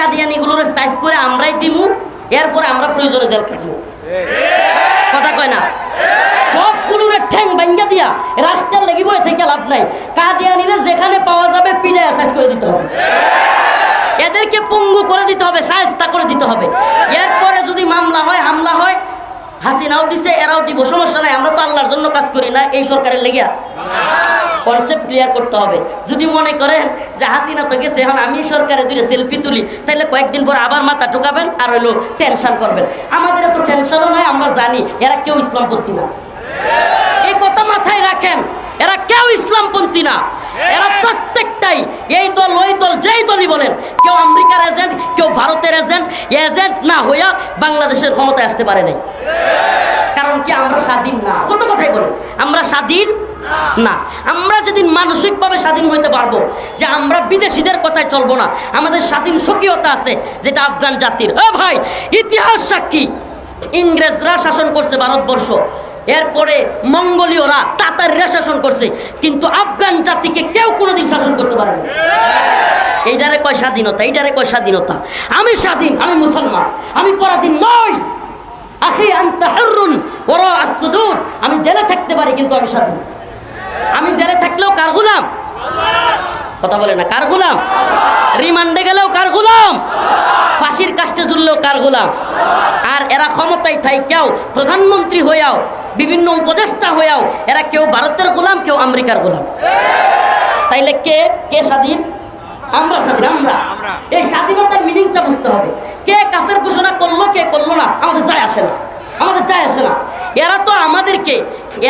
কাদিয়ানিগুলোর size করে আমরাই দিমু, এরপরে আমরা প্রয়োজনে জেল কাটবো কথা কয় না? ঠ্যাং ভাঙ্গা দিয়া রাষ্ট্রের লাগিব থেকে লাভ নাই। কাদিয়ানিরে যেখানে পাওয়া যাবে পিড়ে সাইজ করে দিতে হবে। এদেরকে পঙ্গু করে দিতে হবে, সায়স্তা করে দিতে হবে। এরপরে যদি মামলা হয়, হামলা হয় হাসিনাও দিছে, এরাও দিব। সমস্যা নাই, আমরা তো আল্লাহর জন্য কাজ করি না, এই সরকারের লেগিয়া। কনসেপ্ট ক্লিয়ার করতে হবে। যদি মনে করেন যে হাসিনা তো গেছে, এখন আমি সরকারে দূরে সেলফি তুলি তাহলে কয়েকদিন পর আবার মাথা ঢুকাবেন আর হইল টেনশন করবেন। আমাদের এত টেনশনও নাই, আমরা জানি এরা কেউ ইসলামপন্থী না। এই কথা মাথায় রাখেন। এরা কেউ ইসলামপন্থী না। এরা প্রত্যেকটাই এই দল ওই দল যেই দলই বলেন কেউ আমেরিকার এজেন্ট কেউ ভারতের এজেন্ট এজেন্ট না হইয়া বাংলাদেশের ক্ষমতায় আসতে পারে নাই। কারণ কি আমরা স্বাধীন না? কত কথাই বলেন আমরা স্বাধীন না। আমরা যেদিন মানসিকভাবে স্বাধীন হইতে পারব যে আমরা বিদেশিদের কথায় চলবো না আমাদের স্বাধীন স্বকীয়তা আছে যেটা আফগান জাতির। ও ভাই ইতিহাস সাক্ষী। ইংরেজরা শাসন করছে ভারতবর্ষ। এরপরে মঙ্গোলীয়রা তাতাররা শাসন করছে, কিন্তু আফগান জাতিকে কেউ কোনোদিন শাসন করতে পারেনি এইটারে কয় স্বাধীনতা, এইটারে কয় স্বাধীনতা। আমি স্বাধীন, আমি মুসলমান, আমি পরাধীন নই। আমি জেলে থাকতে পারি, কিন্তু আমি স্বাধীন। আমি জেলে থাকলেও কার গোলাম? কথা বলে না, কার গোলাম? রিমান্ডে গেলেও কার গোলাম? ফাঁসির কাষ্টে ঝুললেও কার গোলাম? আর এরা ক্ষমতায় থাই কেউ প্রধানমন্ত্রী হইয়াও বিভিন্ন উপদেষ্টা হয়েও এরা কেউ ভারতের গোলাম কেউ আমেরিকার গোলাম। তাইলে কে? কে স্বাধীন? আমরা স্বাধীন আমরা। এই স্বাধীনতার মিনিংটা বুঝতে হবে। কে কাফের ঘোষণা করল কে করল না আমাদের যায় আসে না। আমাদের যায় আসে না। এরা তো আমাদেরকে,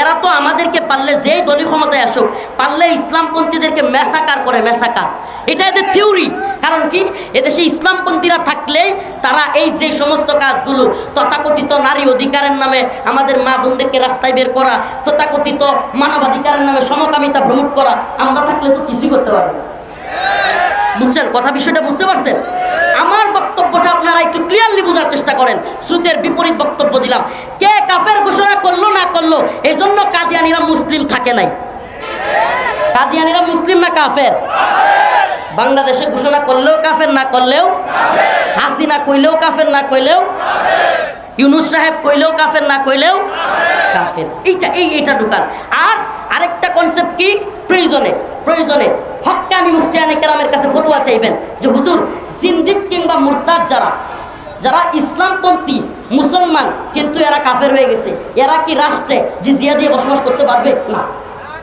এরা তো আমাদেরকে পারলে যেই দলীয় ক্ষমতায় আসুক, পারলে ইসলামপন্থীদেরকে মেসাকার করে, মেসাকার। এটা এদের থিওরি কারণ কি? এদেশে ইসলামপন্থীরা থাকলে তারা এই যে সমস্ত কাজগুলো, তথাকথিত নারী অধিকারের নামে আমাদের মা বোনদেরকে রাস্তায় বের করা, তথাকথিত মানবাধিকারের নামে সমকামিতা ভ্রমণ করা, আমরা থাকলে তো কিছুই করতে পারব বুঝছেন? কথা, বিষয়টা বুঝতে পারছেন? আমার বক্তব্যটা আপনারা একটু ক্লিয়ারলি বোঝার চেষ্টা করেন। শ্রুতের বিপরীত বক্তব্য দিলাম। কে কাফের ঘোষণা করল না করল এই জন্য কাদিয়ানিরা মুসলিম থাকে নাই। কাদিয়ানিরা মুসলিম না কাফের? বাংলাদেশে ঘোষণা করলেও কাফের না করলেও, হাসিনা কইলেও কাফের না কইলেও, ইউনুস সাহেব কইলেও কাফের না কইলেও কাফের। এইটা, এই, এইটা ঢুকান। আর আরেকটা কনসেপ্ট কি? প্রয়োজনে প্রয়োজনে। হক্কানি মুফতিয়ানি কেরামের কাছে ফতোয়া চাইবেন যে, হুজুর জিন্দিক কিংবা মুরতাদ যারা যারা ইসলামপন্থী, মুসলমান, কিন্তু এরা কাফের হয়ে গেছে। এরা কি রাষ্ট্রে জিজিয়া দিয়ে বসবাস করতে পারবে? না।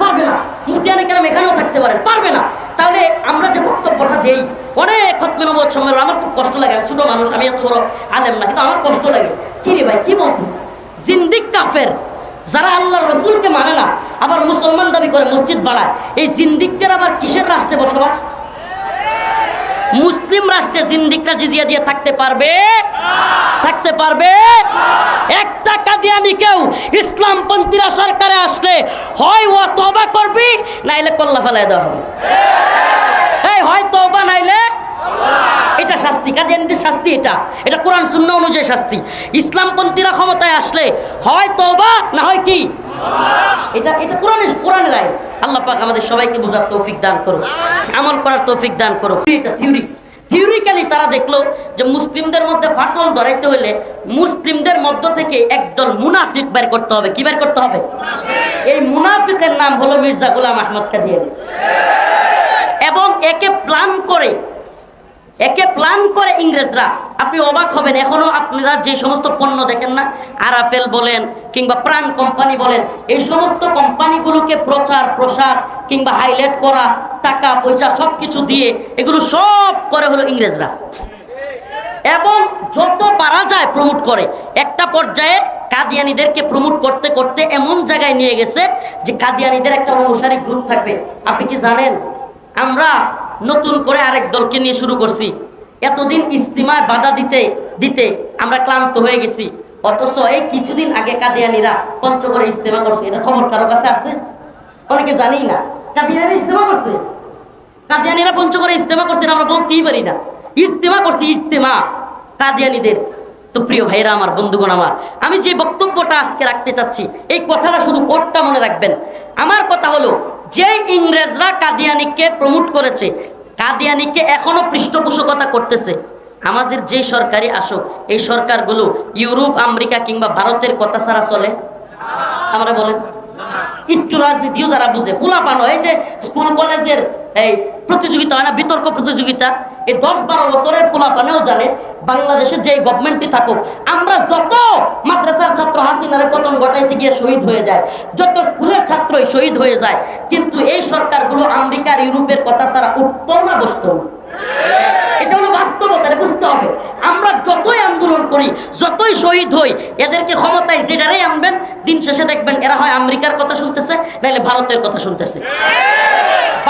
পারবে না। মুফতিয়ানি কেরাম এখানেও থাকতে পারেন। পারবে না। তাহলে আমরা যে বক্তব্যটা দেই, অনেক খতমে নবদ সম্মেলন, আমার খুব কষ্ট লাগে ছোট মানুষ, আমি এত বড় আলেম না, কিন্তু আমার কষ্ট লাগে। কি রে ভাই, কি বলতিস জিন্দিক কাফের, যারা আল্লাহ রসুলকে মানে না, আবার মুসলমান দাবি করে মসজিদ বাড়ায় এই জিন্দিকদের আবার কিসের রাষ্ট্রে বসবাস? মুসলিম রাষ্ট্রে জিন্দিকরা জিজিয়া দিয়ে থাকতে পারবে? থাকতে পারবে? একটা কেউ ইসলামপন্থীরা সরকারে আসলে হয় ও তবা করবি, নাইলে কল্লা ফেলায় দেওয়া হবে। এই, হয় তবা নাইলে এটা শাস্তি। কাদিয়ানিদের শাস্তি এটা। এটা কোরআন শূন্য অনুযায়ী শাস্তি। ইসলামপন্থীরা ক্ষমতায় আসলে হয় তবা না হয় কি? এটা এটা কোরআনের আল্লাহ পাক আমাদের সবাইকে বোঝার তৌফিক দান করো আমল করার তৌফিক দান করো এটা থিওরি থিওরিক্যালি তারা দেখল যে মুসলিমদের মধ্যে ফাটল ধরাইতে হলে মুসলিমদের মধ্য থেকে একদল মুনাফিক বের করতে হবে। কি বের করতে হবে? এই মুনাফিকের নাম হলো মির্জা গোলাম আহমদ কাদিয়ানি। এবং একে প্ল্যান করে একে প্ল্যান করে ইংরেজরা। আপনি অবাক হবেন, এখনও আপনারা যে সমস্ত পণ্য দেখেন না, আরাফেল বলেন কিংবা প্রাণ কোম্পানি বলেন, এই সমস্ত কোম্পানিগুলোকে প্রচার, প্রসার কিংবা হাইলাইট করা, টাকা, পয়সা সব কিছু দিয়ে এগুলো সব করে হলো ইংরেজরা। এবং যত পারা যায় প্রমোট করে, একটা পর্যায়ে কাদিয়ানিদেরকে প্রমোট করতে করতে এমন জায়গায় নিয়ে গেছে যে কাদিয়ানিদের একটা অনুসারী গ্রুপ থাকবে। আপনি কি জানেন? আমরা নতুন করে আরেক দলকে নিয়ে শুরু করছি। এতদিন ইস্তিমায় বাধা দিতে দিতে আমরা ক্লান্ত হয়ে গেছি। অথচ এই কিছুদিন আগে কাদিয়ানিরা পঞ্চগড়ে ইস্তেমা করছে। এটা খবর কারও কাছে আছে? অনেকে জানি না। কাদিয়ানি ইস্তেমা করছে? কাদিয়ানিরা পঞ্চগড়ে ইস্তেমা করছেন আমরা বলতেই পারি না। ইস্তেমা করছি ইস্তেমা কাদিয়ানিদের। তো প্রিয় ভাইরা আমার বন্ধুগণ আমার, আমি যে বক্তব্যটা আজকে রাখতে চাচ্ছি, এই কথাটা শুধু কোটটা মনে রাখবেন। আমার কথা হলো যে ইংরেজরা কাদিয়ানিকে প্রমোট করেছে, কাদিয়ানিকে এখনও পৃষ্ঠপোষকতা করতেছে। আমাদের যে সরকারি আসুক, এই সরকারগুলো ইউরোপ, আমেরিকা কিংবা ভারতের কথা ছাড়া চলে? আমরা বলেন। একটু রাজনীতিও যারা বুঝে, পোলাপানো এই যে স্কুল কলেজের এই প্রতিযোগিতা হয় না, বিতর্ক প্রতিযোগিতা এই দশ বারো বছরের পোলাপানেও জানে বাংলাদেশের যে গভর্নমেন্টই থাকুক, আমরা যত মাদ্রাসার ছাত্র হাসিনারে পতন ঘটাইতে গিয়ে শহীদ হয়ে যায় যত স্কুলের ছাত্রই শহীদ হয়ে যায়, কিন্তু এই সরকারগুলো আমেরিকার ইউরোপের কথা ছাড়া উঠতো না বসতো না। এটা হলো বাস্তবতা বুঝতে হবে। আমরা যতই আন্দোলন করি, যতই শহীদ হই, এদেরকে ক্ষমতায় যেটারাই আনবেন, দিন শেষে দেখবেন এরা হয় আমেরিকার কথা শুনতেছে নাহলে ভারতের কথা শুনতেছে।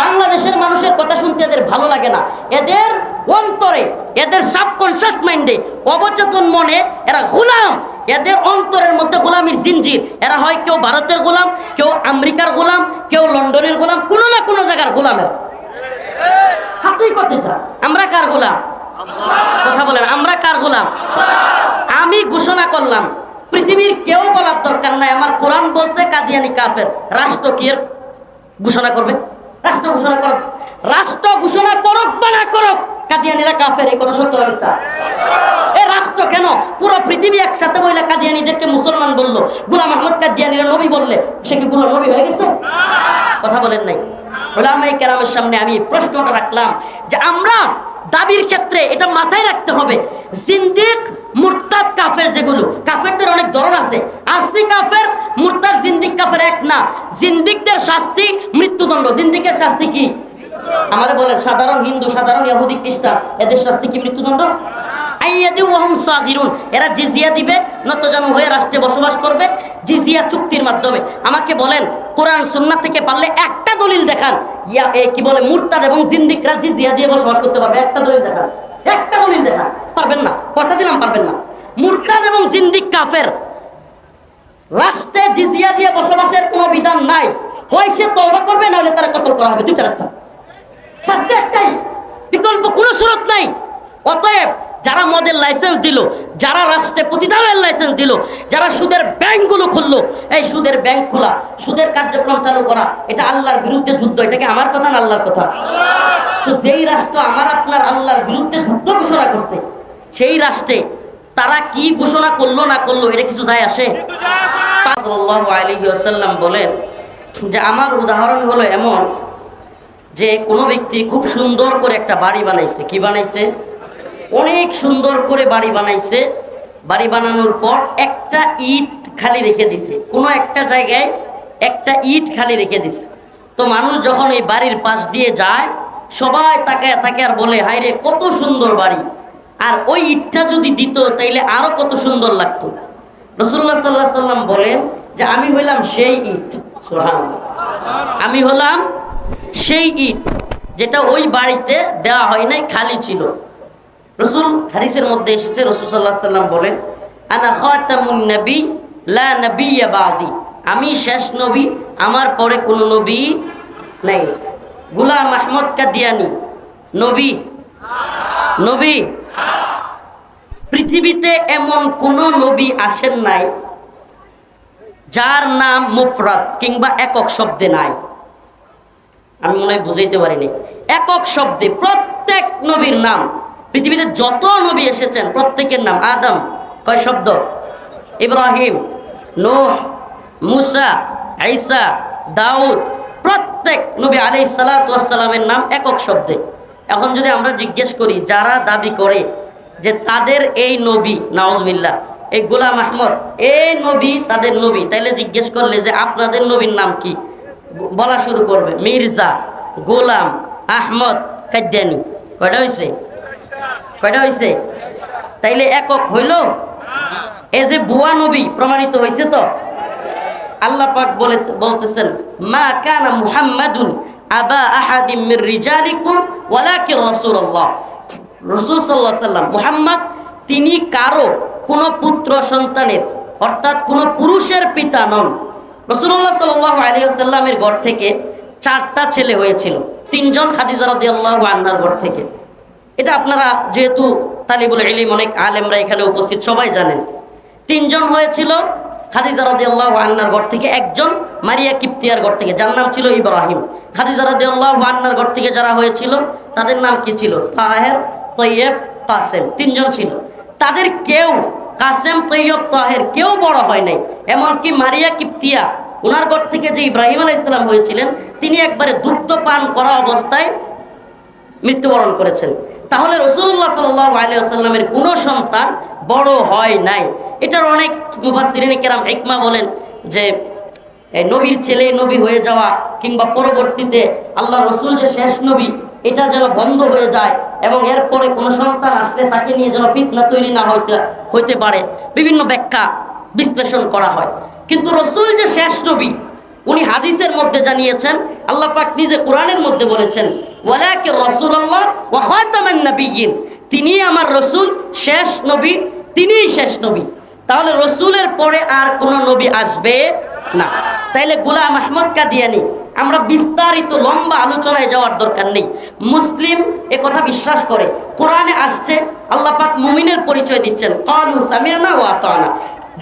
বাংলাদেশের মানুষের কথা শুনতে এদের ভালো লাগে না। এদের অন্তরে, এদের সাবকনসিয়াস মাইন্ডে অবচেতন মনে, এরা গোলাম। এদের অন্তরের মধ্যে গোলামির জিনজির। এরা হয় কেউ ভারতের গোলাম, কেউ আমেরিকার গোলাম, কেউ লন্ডনের গোলাম, কোনো না কোনো জায়গার গোলামের আমরা কার গোলাম? কথা বলেন, আমরা কার গোলাম? আমি ঘোষণা করলাম, পৃথিবীর কেউ বলার দরকার নাই। আমার কোরআন বলছে, কাদিয়ানি কাফের। রাষ্ট্র কি ঘোষণা করবে? রাষ্ট্র ঘোষণা করুক। রাষ্ট্র ঘোষণা করুক বা না করুক, কাদিয়ানিরা কাফের, এই কথা সত্য এ রাষ্ট্র কেন? পুরো পৃথিবী একসাথে বইলা কাদিয়ানিদেরকে মুসলমান বলল। গুলাম আহমদ কাদিয়ানিরা নবী বললে, সে কি পুরো নবী হয়ে গেছে? কথা বলেন নাই। ওলামাই কেরামের সামনে আমি প্রশ্নটা রাখলাম যে আমরা দাবির ক্ষেত্রে এটা মাথায় রাখতে হবে। জিন্দিক, মুরতাদ, কাফের যেগুলো, কাফেরদের অনেক ধরন আছে। আসলি কাফের, মুরতাদ, জিন্দিক কাফের এক না। জিন্দিকদের শাস্তি মৃত্যুদণ্ড। জিন্দিকের শাস্তি কি? আমাদের বলেন, সাধারণ হিন্দু, সাধারণ ইহুদি, খ্রিস্টান, এদের শাস্তি কি মৃত্যুদণ্ড? এরা জিজিয়া দিবে, নতজানু হয়ে রাষ্ট্রে বসবাস করবে, জিজিয়া চুক্তির মাধ্যমে। আমাকে বলেন, কোরআন, সুন্নাহ থেকে পারলে একটা দলিল দেখান। কি বলে, মুরতাদ এবং জিন্দিকরা জিজিয়া দিয়ে বসবাস করতে পারবে, একটা দলিল দেখান। একটা দলিল দেখান। পারবেন না, কথা দিলাম, পারবেন না। মুরতাদ এবং জিন্দিক কাফের। রাষ্ট্রে জিজিয়া দিয়ে বসবাসের কোনো বিধান নাই। হয় সে তওবা করবে না হলে তারা কতল করা হবে। দুইটা রাস্তা। শাস্তি একটাই। বিকল্প কোনো সুরত নাই। অতএব যারা মদের লাইসেন্স দিল, যারা রাষ্ট্রে প্রতিদানের লাইসেন্স দিল, যারা সুদের ব্যাংকগুলো খুললো, এই সুদের ব্যাংক খোলা, সুদের কার্যক্রম চালু করা, এটা আল্লাহর বিরুদ্ধে যুদ্ধ, এটা কি আমার কথা না আল্লাহর কথা? তো যেই রাষ্ট্র আমার আপনার আল্লাহর বিরুদ্ধে যুদ্ধ ঘোষণা করছে, সেই রাষ্ট্রে তারা কি ঘোষণা করল না করল, এটা কিছু যায় আসে? সাল্লাল্লাহু বলেন যে, আমার উদাহরণ হলো এমন যে, কোনো ব্যক্তি খুব সুন্দর করে একটা বাড়ি বানাইছে, কি বানাইছে? অনেক সুন্দর করে বাড়ি বানাইছে। বাড়ি বানানোর পর একটা ইট খালি রেখে দিছে। কোনো একটা জায়গায় একটা ইট খালি রেখে দিছে। তো মানুষ যখন এই বাড়ির পাশ দিয়ে যায়, সবাই তাকায় তাকে আর বলে হাই রে কত সুন্দর বাড়ি। আর ওই ইটটা যদি দিত, তাইলে আরও কত সুন্দর লাগতো। রসুল্লাহ সাল্লাহ সাল্লাম বলেন যে, আমি হইলাম সেই ইট। সুবহানাল্লাহ। আমি হলাম সেই ইট, যেটা ওই বাড়িতে দেওয়া হয় নাই, খালি ছিল। রসুল হারিসের মধ্যে এসেছে, রসুল সাল্লাহ সাল্লাম বলেন, আনা খাতামুন নবী, লা নবিয়্যা বাদি। আমি শেষ নবী, আমার পরে কোনো নবী নাই। গুলাম আহমদ কাদিয়ানি, নবী নবী, পৃথিবীতে এমন কোন নবী আসেন নাই যার নাম মুফরাদ কিংবা একক শব্দে নাই। আমি মনে হয় বুঝাইতে পারিনি। একক শব্দে প্রত্যেক নবীর নাম পৃথিবীতে যত নবী এসেছেন, প্রত্যেকের নাম আদম। কয় শব্দ? ইব্রাহিম, নোহ, মুসা আইসা দাউদ। প্রত্যেক নবী আলি সালাতামের নাম একক শব্দে। এখন যদি আমরা জিজ্ঞেস করি, যারা দাবি করে যে তাদের এই নবী নওয়াজবিল্লা এই গোলাম আহমদ, এই নবী তাদের নবী, তাইলে জিজ্ঞেস করলে যে আপনাদের নবীর নাম কি? বলা শুরু করবে, মির্জা, গোলাম আহমদ কাদ্যানি কয়টা হয়েছে কয়টা হয়েছে তাইলে একক হইল? এ যে বুয়া নবী প্রমাণিত হয়েছে তো? আল্লাহ পাক বলে, বলতেছেন, মা কানা মুহাম্মাদুন আবা আহাদিম মির রিজালিকুম, ওয়ালাকিন রাসূলুল্লাহ। রাসূল সাল্লাল্লাহু আলাইহি সাল্লাম, মুহাম্মদ, তিনি কারও কোন পুত্র সন্তানের, অর্থাৎ কোন পুরুষের পিতা নন। রাসূলুল্লাহ সাল্লাল্লাহু আলাইহি ওয়াসাল্লামের ঘর থেকে চারটা ছেলে হয়েছিল। তিনজন খাদিজা রাদিয়াল্লাহু আনহার ঘর থেকে। এটা আপনারা যেহেতু তালিবুল ইলিম, অনেক আলেমরা এখানে উপস্থিত, সবাই জানেন। তিনজন হয়েছিল খাদিজা রাদিয়াল্লাহু আন্নার ঘর থেকে, একজন মারিয়া কিপ্তিয়ার ঘর থেকে, যার নাম ছিল ইব্রাহিম। খাদিজা রাদিয়াল্লাহু আন্নার ঘর থেকে যারা হয়েছিল, তাদের নাম কি ছিল? তাহের, তৈয়ব, কাসেম, তিনজন ছিল। তাদের কেউ কাসেম, তৈয়ব, তাহের কেউ বড় হয় নাই। এমনকি মারিয়া কিপ্তিয়া ওনার ঘর থেকে যে ইব্রাহিম আলাহ ইসলাম হয়েছিলেন, তিনি একবারে দুগ্ধ পান করা অবস্থায় মৃত্যুবরণ করেছেন। তাহলে রসুল্লাহ সাল্লাহ কোনো সন্তান বড় হয় নাই। এটার অনেক মুফাসিরিনে কেরাম হেকমা বলেন যে নবীর ছেলে নবী হয়ে যাওয়া কিংবা পরবর্তীতে আল্লাহ রসুল যে শেষ নবী, এটা যেন বন্ধ হয়ে যায় এবং এরপরে কোনো সন্তান আসলে তাকে নিয়ে যেন ফিতনা তৈরি না হইতে হইতে পারে। বিভিন্ন ব্যাখ্যা বিশ্লেষণ করা হয়। কিন্তু রসুল যে শেষ নবী, উনি হাদিসের মধ্যে জানিয়েছেন, আল্লাহ পাক নিজে কোরআনের মধ্যে বলেছেন ওয়ালাকে রসুল্লাহ ওয়া খাতামান নাবিয়িন তিনি আমার রসুল, শেষ নবী, তিনিই শেষ নবী। তাহলে রসুলের পরে আর কোনো নবী আসবে না। তাইলে গোলাম আহমদ কাদিয়ানি, আমরা বিস্তারিত লম্বা আলোচনায় যাওয়ার দরকার নেই। মুসলিম এ কথা বিশ্বাস করে, কোরআনে আসছে, আল্লাহ পাক মুমিনের পরিচয় দিচ্ছেন। কালু সামিরনা ওয়া আতানা।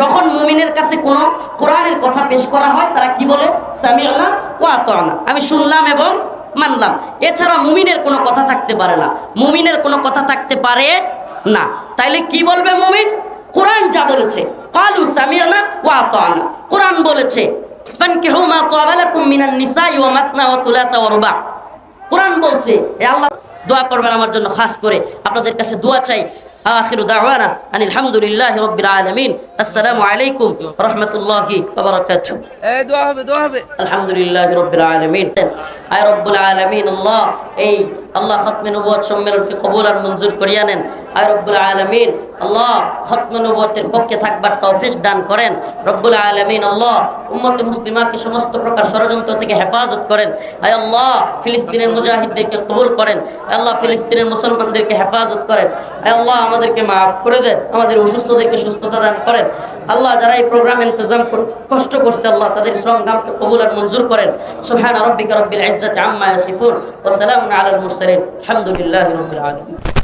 যখন মুমিনের কাছে কোনো কোরআনের কথা পেশ করা হয়, তারা কি বলে? সামিরনা ওয়া আতানা। আমি শুনলাম এবং মানলাম। এছাড়া মুমিনের কোনো কথা থাকতে পারে না। মুমিনের কোনো কথা থাকতে পারে না। তাইলে কি বলবে মুমিন? কোরআন যা বলেছে, কালু সামিয়ানা ওয়া আতানা কোরআন বলেছে কোরআন বলছে আল্লাহ দোয়া করবেন আমার জন্য, খাস করে। আপনাদের কাছে দোয়া চাই আখিরু দাওয়ানা আনিল হামদুলিল্লাহি রাব্বিল আলামিন আসসালামু আলাইকুম ওয়া রাহমাতুল্লাহি ওয়া বারাকাতুহু এই দোয়া হবে দোয়া হবে আলহামদুলিল্লাহ রব্বিল আলামিন আয় রব্বুল আলামিন আল্লাহ খতমে নবুয়ত সম্মেলনকে কবুল আর মঞ্জুর করিয়া নেন। আয় রব্বুল আলামিন, আল্লাহ খতমে নবুয়তের পক্ষে থাকবার তৌফিক দান করেন। রব্বুল আলামিন, আল্লাহ উম্মতে মুসলিমাকে সমস্ত প্রকার ষড়যন্ত্র থেকে হেফাজত করেন। আয় আল্লাহ ফিলিস্তিনের মুজাহিদদেরকে কবুল করেন। আল্লাহ ফিলিস্তিনের মুসলমানদেরকে হেফাজত করেন। আয় আল্লাহ আমাদেরকে মাফ করে দেন। আমাদের অসুস্থদেরকে সুস্থতা দান করেন। আল্লাহ যারা এই প্রোগ্রাম ইন্তজাম কষ্ট করছে, আল্লাহ তাদের শ্রম দামকে কবুল আর মঞ্জুর করেন। সুবহান রব্বিকা রব্বিল ইজ্জাতি আম্মা ইয়াসিফুন, ওয়া সালামুন আলাল মুরসালিন, আলহামদুলিল্লাহি রাব্বিল আলামিন।